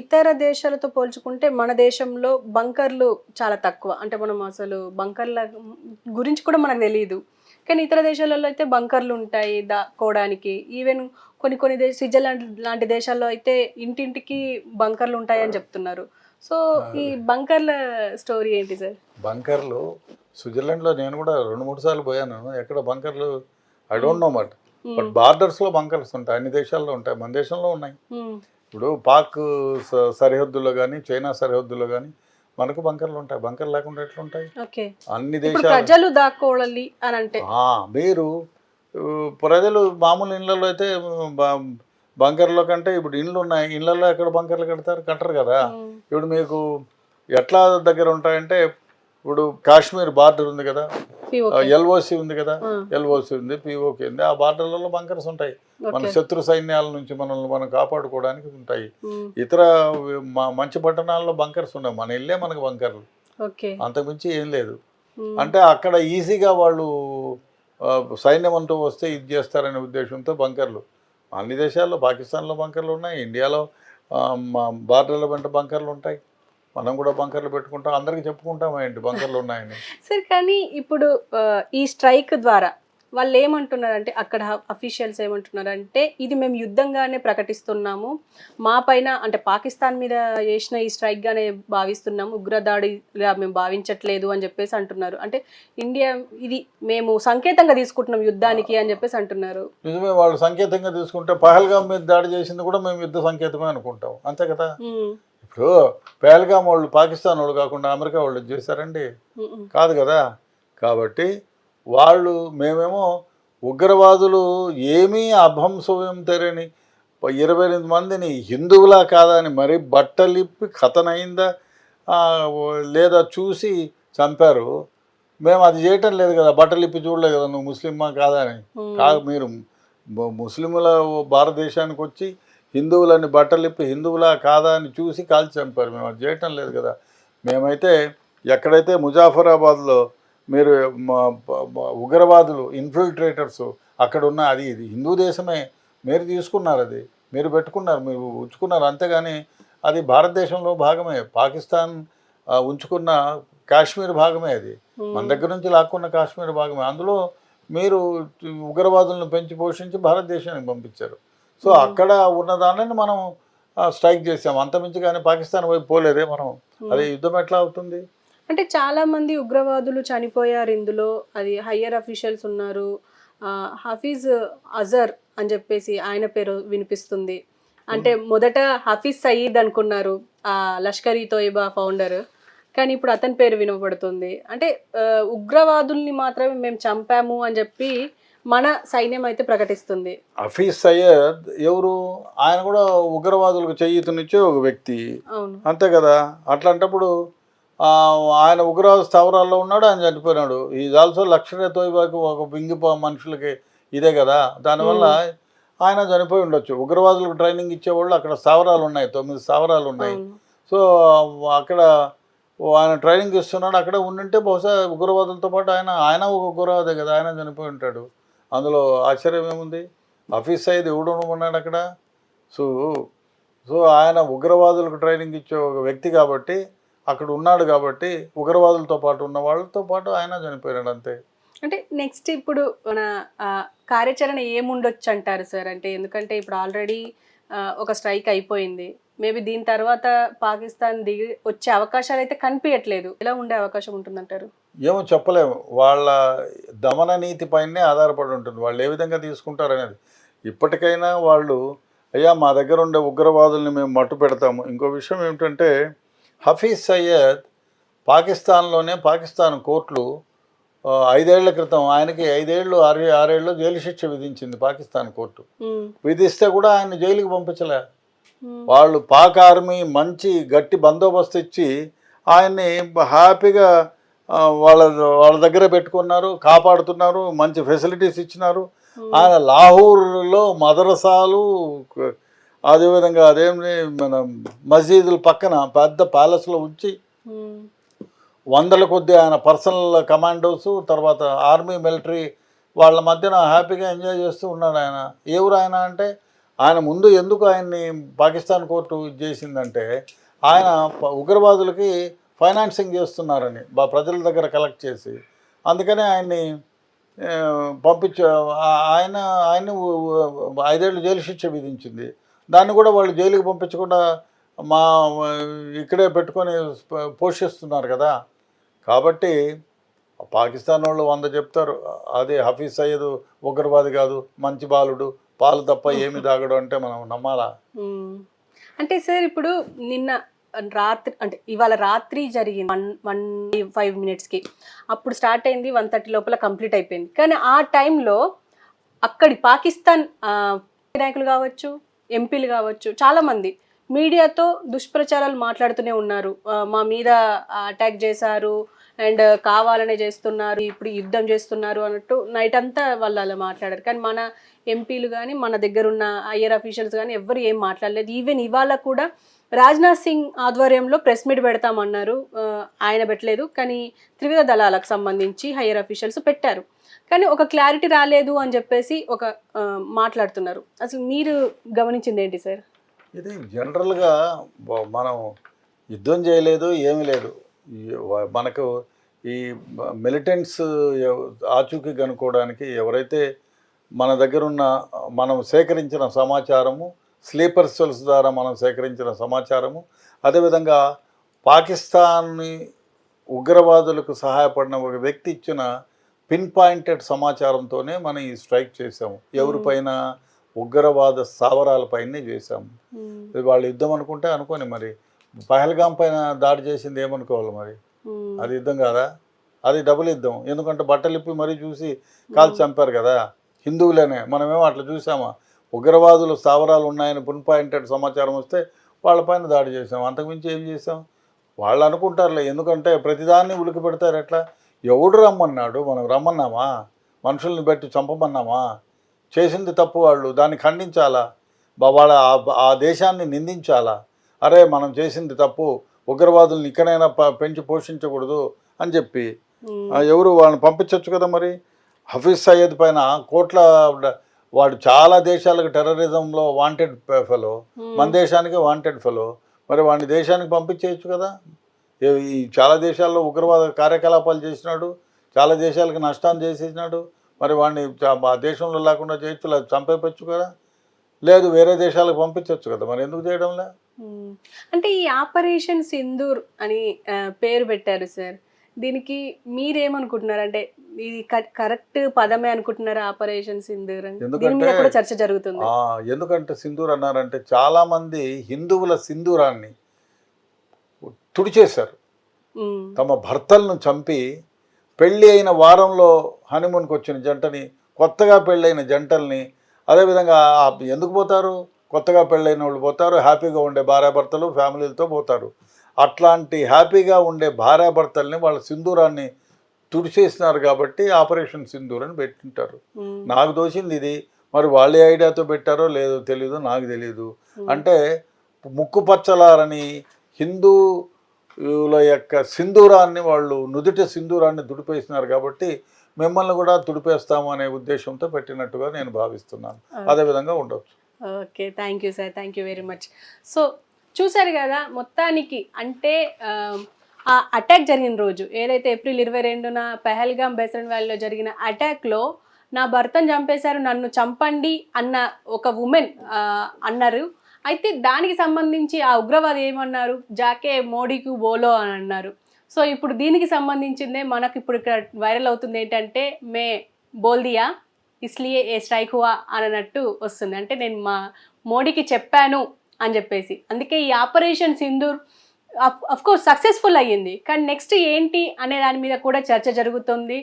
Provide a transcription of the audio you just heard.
ఇతర దేశాలతో పోల్చుకుంటే మన దేశంలో బంకర్లు చాలా తక్కువ. అంటే మనం అసలు బంకర్ల గురించి కూడా మనకు తెలియదు కానీ ఇతర దేశాలలో అయితే బంకర్లు ఉంటాయి దాక్కోవడానికి ఈవెన్ కొన్ని కొన్ని దేశ స్విట్జర్లాండ్ లాంటి దేశాల్లో అయితే ఇంటింటికి బంకర్లు ఉంటాయి అని చెప్తున్నారు. సో ఈ బంకర్ల స్టోరీ ఏంటి సార్? బంకర్లు స్విట్జర్లాండ్లో నేను కూడా రెండు మూడు సార్లు పోయాను. ఎక్కడ బంకర్లు I don't know much but బార్డర్స్లో bunkers ఉంటాయి. అన్ని దేశాల్లో ఉంటాయి. మన దేశంలో ఉన్నాయి. ఇప్పుడు పాక్ సరిహద్దుల్లో కానీ చైనా సరిహద్దుల్లో కానీ మనకు బంకర్లు ఉంటాయి. బంకర్ లేకుండా ఎట్లుంటాయి? అన్ని దేశాలు ప్రజలు దాక్కోవాలి అని అంటే మీరు ప్రజలు మామూలు ఇళ్ళల్లో అయితే బంకర్లో కంటే ఇప్పుడు ఇండ్లు ఉన్నాయి ఇళ్ళల్లో ఎక్కడ బంకర్లు కడతారు? కట్టరు కదా. ఇప్పుడు మీకు ఎట్లా దగ్గర ఉంటాయంటే ఇప్పుడు కాశ్మీర్ బార్డర్ ఉంది కదా. ఎల్ఓసి ఉంది కదా. ఎల్ఓసి ఉంది పిఓకి ఉంది. ఆ బార్డర్లలో బంకర్స్ ఉంటాయి. మన శత్రు సైన్యాల నుంచి మనల్ని మనం కాపాడుకోవడానికి ఉంటాయి. ఇతర మంచి పట్టణాల్లో బంకర్స్ ఉన్నాయి మన ఇల్లే మనకు బంకర్లు. అంతకుమించి ఏం లేదు. అంటే అక్కడ ఈజీగా వాళ్ళు సైన్యం అంటూ వస్తే ఇది చేస్తారనే ఉద్దేశంతో బంకర్లు. అన్ని దేశాల్లో పాకిస్తాన్లో బంకర్లు ఉన్నాయి ఇండియాలో బార్డర్ల వెంట బంకర్లు ఉంటాయి. మనం కూడా బంకర్లు పెట్టుకుంటాం అందరికీ చెప్పుకుంటాం ఏంటి? బంకర్లు ఉన్నాయని. సరే కానీ ఇప్పుడు ఈ స్ట్రైక్ ద్వారా వాళ్ళు ఏమంటున్నారంటే అక్కడ అఫీషియల్స్ ఏమంటున్నారంటే ఇది మేము యుద్ధంగానే ప్రకటిస్తున్నాము. మా పైన అంటే పాకిస్తాన్ మీద చేసిన ఈ స్ట్రైక్ గానే భావిస్తున్నాము. ఉగ్రదాడిగా మేము భావించట్లేదు అని చెప్పేసి అంటున్నారు. అంటే ఇండియా ఇది మేము సంకేతంగా తీసుకుంటున్నాం యుద్ధానికి అని చెప్పేసి అంటున్నారు. నిజమే వాళ్ళు సంకేతంగా తీసుకుంటే పహల్గాం మీద దాడి చేసింది కూడా మేము యుద్ధ సంకేతమే అనుకుంటాం. అంతే కదా? ఇప్పుడు పహల్గాం వాళ్ళు పాకిస్తాన్ వాళ్ళు కాకుండా అమెరికా వాళ్ళు చేశారండి. కాదు కదా? కాబట్టి వాళ్ళు మేమేమో ఉగ్రవాదులు ఏమీ అభంశవ్యం తెరని ఇరవై ఎనిమిది మందిని హిందువులా కాదా అని మరీ బట్టలిప్పి కథనైందా లేదా చూసి చంపారు. మేము అది చేయటం లేదు కదా బట్టలు ఇప్పి చూడలేదు కదా నువ్వు ముస్లిమ్మా కాదా అని. ఉమ్, కాదు మీరు ము- ముస్లిముల భారతదేశానికి వచ్చి హిందువులని బట్టలిప్పి హిందువులా కాదా అని చూసి కాల్చి చంపారు మేము అది చేయటం లేదు కదా. మేమైతే ఎక్కడైతే ముజాఫరాబాద్లో మీరు ఉగ్రవాదులు ఇన్ఫిల్ట్రేటర్స్ అక్కడ ఉన్న అది ఇది హిందూ దేశమే. మీరు తీసుకున్నారు అది. మీరు పెట్టుకున్నారు మీరు ఉంచుకున్నారు. అంతేగాని అది భారతదేశంలో భాగమే. పాకిస్తాన్ ఉంచుకున్న కాశ్మీర్ భాగమే అది. మన దగ్గర నుంచి లాక్కున్న కాశ్మీర్ భాగమే. అందులో మీరు ఉగ్రవాదులను పెంచి పోషించి భారతదేశానికి పంపించారు. సో అక్కడ ఉన్న దానిని మనం స్ట్రైక్ చేసాం. అంతమించి కానీ పాకిస్తాన్ వైపు పోలేదే మనం. అది యుద్ధం ఎట్లా అవుతుంది? అంటే చాలా మంది ఉగ్రవాదులు చనిపోయారు ఇందులో. అది హయ్యర్ అఫీషియల్స్ ఉన్నారు. హఫీజ్ అజర్ అని చెప్పేసి ఆయన పేరు వినిపిస్తుంది. అంటే మొదట హఫీజ్ సయీద్ అనుకున్నారు ఆ లష్కర్ ఈ తోయిబా ఫౌండర్ కానీ ఇప్పుడు అతని పేరు వినపడుతుంది. అంటే ఉగ్రవాదుల్ని మాత్రమే మేము చంపాము అని చెప్పి మన సైన్యం అయితే ప్రకటిస్తుంది. హఫీజ్ సయ్యద్ ఎవరు? ఆయన కూడా ఉగ్రవాదులకు చేయూతనిచ్చే ఒక వ్యక్తి. అంతే కదా? అట్లాంటప్పుడు ఆయన ఉగ్రవాద స్థావరాల్లో ఉన్నాడు ఆయన చనిపోయినాడు. ఈజ్ ఆల్సో లక్షణ తోయిబాకు ఒక బింగిపో మనుషులకి ఇదే కదా? దానివల్ల ఆయన చనిపోయి ఉండొచ్చు. ఉగ్రవాదులకు ట్రైనింగ్ ఇచ్చేవాళ్ళు అక్కడ స్థావరాలు ఉన్నాయి తొమ్మిది స్థావరాలు ఉన్నాయి. సో అక్కడ ఆయన ట్రైనింగ్ ఇస్తున్నాడు. అక్కడ ఉండుంటే బహుశా ఉగ్రవాదులతో పాటు ఆయన ఆయన ఒక ఉగ్రవాదే కదా? ఆయన చనిపోయి ఉంటాడు. అందులో ఆశ్చర్యం ఏముంది? హఫీజ్ సయీద్ ఎవడు ఉన్నాడు అక్కడ? సో సో ఆయన ఉగ్రవాదులకు ట్రైనింగ్ ఇచ్చే ఒక వ్యక్తి కాబట్టి అక్కడ ఉన్నాడు కాబట్టి ఉగ్రవాదులతో పాటు ఉన్న వాళ్ళతో పాటు ఆయన చనిపోయాడు అంతే. అంటే నెక్స్ట్ ఇప్పుడు మన కార్యాచరణ ఏముండొచ్చు అంటారు సార్? అంటే ఎందుకంటే ఇప్పుడు ఆల్రెడీ ఒక స్ట్రైక్ అయిపోయింది. మేబీ దీని తర్వాత పాకిస్తాన్ దిగి వచ్చే అవకాశాలు అయితే కనిపించట్లేదు. ఎలా ఉండే అవకాశం ఉంటుందంటారు? ఏమో చెప్పలేము. వాళ్ళ దమన నీతి పైనే ఆధారపడి ఉంటుంది. వాళ్ళు ఏ విధంగా తీసుకుంటారు అనేది. ఇప్పటికైనా వాళ్ళు అయ్యా మా దగ్గర ఉండే ఉగ్రవాదుల్ని మేము మట్టు పెడతాము. ఇంకో విషయం ఏమిటంటే హఫీజ్ సయ్యద్ పాకిస్తాన్లోనే పాకిస్తాన్ కోర్టులు ఐదేళ్ళ క్రితం ఆయనకి ఐదేళ్ళు ఆరు ఆరేళ్ళు జైలు శిక్ష విధించింది పాకిస్తాన్ కోర్టు. విధిస్తే కూడా ఆయన జైలుకి పంపించలే. వాళ్ళు పాక్ ఆర్మీ మంచి గట్టి బందోబస్తు ఇచ్చి ఆయన్ని హ్యాపీగా వాళ్ళ వాళ్ళ దగ్గర పెట్టుకున్నారు కాపాడుతున్నారు మంచి ఫెసిలిటీస్ ఇచ్చినారు. ఆయన లాహోర్లో మదరసాలు అదేవిధంగా అదేమి మన మసీదుల పక్కన పెద్ద ప్యాలెస్లో ఉంచి వందల కొద్ది ఆయన పర్సనల్ కమాండోస్ తర్వాత ఆర్మీ మిలిటరీ వాళ్ళ మధ్యన హ్యాపీగా ఎంజాయ్ చేస్తూ ఉన్నాడు ఆయన. ఎవరు ఆయన అంటే ఆయన ముందు ఎందుకు ఆయన్ని పాకిస్తాన్ కోర్టు చేసిందంటే ఆయన ఉగ్రవాదులకి ఫైనాన్సింగ్ చేస్తున్నారని బా ప్రజల దగ్గర కలెక్ట్ చేసి. అందుకనే ఆయన్ని పంపించ ఆయన ఆయన ఐదేళ్ళు జైలు శిక్ష విధించింది. దాన్ని కూడా వాళ్ళు జైలుకి పంపించకుండా మా ఇక్కడే పెట్టుకొని పోషిస్తున్నారు కదా. కాబట్టి పాకిస్తాన్ వాళ్ళు వంద చెప్తారు. అది హఫీజ్ సయ్యద్ ఉగ్రవాది కాదు మంచి బాలుడు పాలు తప్ప ఏమి తాగడం అంటే మనం నమ్మాలా? అంటే సార్ ఇప్పుడు నిన్న రాత్రి అంటే ఇవాళ రాత్రి జరిగింది వన్ వన్ ఫైవ్ మినిట్స్కి. అప్పుడు స్టార్ట్ అయింది వన్ థర్టీ లోపల కంప్లీట్ అయిపోయింది. కానీ ఆ టైంలో అక్కడి పాకిస్తాన్ నాయకులు కావచ్చు ఎంపీలు కావచ్చు చాలామంది మీడియాతో దుష్ప్రచారాలు మాట్లాడుతూనే ఉన్నారు. మా మీద అటాక్ చేశారు. అండ్ కావాలనే చేస్తున్నారు ఇప్పుడు యుద్ధం చేస్తున్నారు అన్నట్టు నైట్ అంతా వాళ్ళు అలా మాట్లాడారు. కానీ మన ఎంపీలు కానీ మన దగ్గర ఉన్న ఐఆర్ అఫీషియల్స్ కానీ ఎవ్వరు ఏం మాట్లాడలేదు. ఈవెన్ ఇవాళ కూడా రాజ్నాథ్ సింగ్ ఆధ్వర్యంలో ప్రెస్ మీట్ పెడతామన్నారు. ఆయన పెట్టలేదు. కానీ త్రివిధ దళాలకు సంబంధించి హయ్యర్ అఫీషియల్స్ పెట్టారు. కానీ ఒక క్లారిటీ రాలేదు అని చెప్పేసి ఒక మాట్లాడుతున్నారు. అసలు మీరు గమనించింది ఏంటి సార్? ఇది జనరల్గా మనం యుద్ధం చేయలేదు ఏమీ లేదు. మనకు ఈ మిలిటెంట్స్ ఆచూకీ కనుక్కోవడానికి ఎవరైతే మన దగ్గర ఉన్న మనం సేకరించిన సమాచారము స్లీపర్ సెల్స్ ద్వారా మనం సేకరించిన సమాచారము అదేవిధంగా పాకిస్తాన్ని ఉగ్రవాదులకు సహాయపడిన ఒక వ్యక్తి ఇచ్చిన పిన్ పాయింటెడ్ సమాచారంతోనే మనం ఈ స్ట్రైక్ చేసాము ఎవరిపైన ఉగ్రవాద స్థావరాలపైనే చేశాము. ఇది వాళ్ళు యుద్ధం అనుకుంటే అనుకోని మరి పహల్గాం పైన దాడి చేసింది ఏమనుకోవాలి మరి. అది యుద్ధం కాదా. అది డబుల్ యుద్ధం ఎందుకంటే బట్టలు ఇప్పి మరీ చూసి కాల్చి చంపారు కదా. హిందువులనే. మనమేమో అట్లా చూసామా. ఉగ్రవాదులు స్థావరాలు ఉన్నాయని పున్ పాయింటెడ్ సమాచారం వస్తే వాళ్ళపైన దాడి చేసాం అంతకుమించి ఏం చేసాం వాళ్ళు అనుకుంటారులే. ఎందుకంటే ప్రతిదాన్ని ఉలికి పెడతారు ఎట్లా? ఎవడు రమ్మన్నాడు? మనం రమ్మన్నామా? మనుషుల్ని బట్టి చంపమన్నామా? చేసింది తప్పు వాళ్ళు. దాన్ని ఖండించాలా? వాళ్ళ ఆ దేశాన్ని నిందించాలా? అరే మనం చేసింది తప్పు. ఉగ్రవాదుల్ని ఇక్కడైనా పెంచి పోషించకూడదు అని చెప్పి ఎవరు వాళ్ళని పంపించవచ్చు కదా మరి? హఫీజ్ సయ్యద్ పైన కోట్ల వాడు చాలా దేశాలకు టెర్రరిజంలో వాంటెడ్ ఫెలో మన దేశానికి వాంటెడ్ ఫెలో మరి వాడిని దేశానికి పంపించేయచ్చు కదా? ఈ చాలా దేశాల్లో ఉగ్రవాద కార్యకలాపాలు చేసినాడు చాలా దేశాలకు నష్టాన్ని చేసేసినాడు. మరి వాడిని ఆ దేశంలో లేకుండా చేయొచ్చు లేదా చంపేయచ్చు కదా? లేదు వేరే దేశాలకు పంపించవచ్చు కదా మరి? ఎందుకు చేయడంలే. అంటే ఈ ఆపరేషన్ సింధూర్ అని పేరు పెట్టారు సార్. దీనికి మీరేమనుకుంటున్నారు? అంటే ఇది కరెక్ట్ పదమే అనుకుంటున్నారా ఆపరేషన్ సింధూర్ అని? దీని మీద ఎందుకంటే- కూడా చర్చ జరుగుతుంది. ఎందుకంటే సింధూర్ అన్నారంటే చాలామంది హిందువుల సింధూరాన్ని తుడిచేశారు. తమ భర్తలను చంపి పెళ్ళి అయిన వారంలో హనీమూన్కి వచ్చిన జంటని కొత్తగా పెళ్ళైన జంటల్ని అదేవిధంగా ఎందుకు పోతారు? కొత్తగా పెళ్ళైన వాళ్ళు పోతారు హ్యాపీగా ఉండే భార్యాభర్తలు ఫ్యామిలీలతో పోతారు. అట్లాంటి హ్యాపీగా ఉండే భార్యాభర్తల్ని వాళ్ళ సింధూరాన్ని తుడిచేసినారు కాబట్టి ఆపరేషన్ సింధూర్ అని పెట్టింటారు. నాకు తోచింది ఇది. మరి వాళ్ళ ఐడియాతో పెట్టారో లేదో తెలీదు నాకు తెలియదు అంటే ముక్కు పచ్చలారని హిందూల యొక్క సింధూరాన్ని వాళ్ళు నుదుట సింధూరాన్ని తుడిపేసినారు కాబట్టి మిమ్మల్ని కూడా తుడిపేస్తాము అనే ఉద్దేశంతో పెట్టినట్టుగా నేను భావిస్తున్నాను. అదేవిధంగా ఉండొచ్చు. Okay thank you sir thank you very much so చూశారు కదా మొత్తానికి అంటే ఆ, అటాక్ జరిగిన రోజు ఏదైతే ఏప్రిల్ ఇరవై రెండున పెహల్గాం బెసరన్ వ్యాలీలో జరిగిన అటాక్లో నా భర్తను చంపేశారు నన్ను చంపండి అన్న ఒక ఉమెన్ అన్నారు. అయితే దానికి సంబంధించి ఆ ఉగ్రవాది ఏమన్నారు? జాకే మోడీకి బోలో అని అన్నారు. సో ఇప్పుడు దీనికి సంబంధించిందే మనకు ఇప్పుడు ఇక్కడ వైరల్ అవుతుంది ఏంటంటే మే బోల్దియా ఇస్లియే ఏ స్ట్రైక్ హువా అన్నట్టు వస్తుంది. అంటే నేను మా మోడీకి చెప్పాను అని చెప్పేసి. అందుకే ఈ operation Sindoor of course successful అయ్యింది. కానీ నెక్స్ట్ ఏంటి అనే దాని మీద కూడా చర్చ జరుగుతుంది.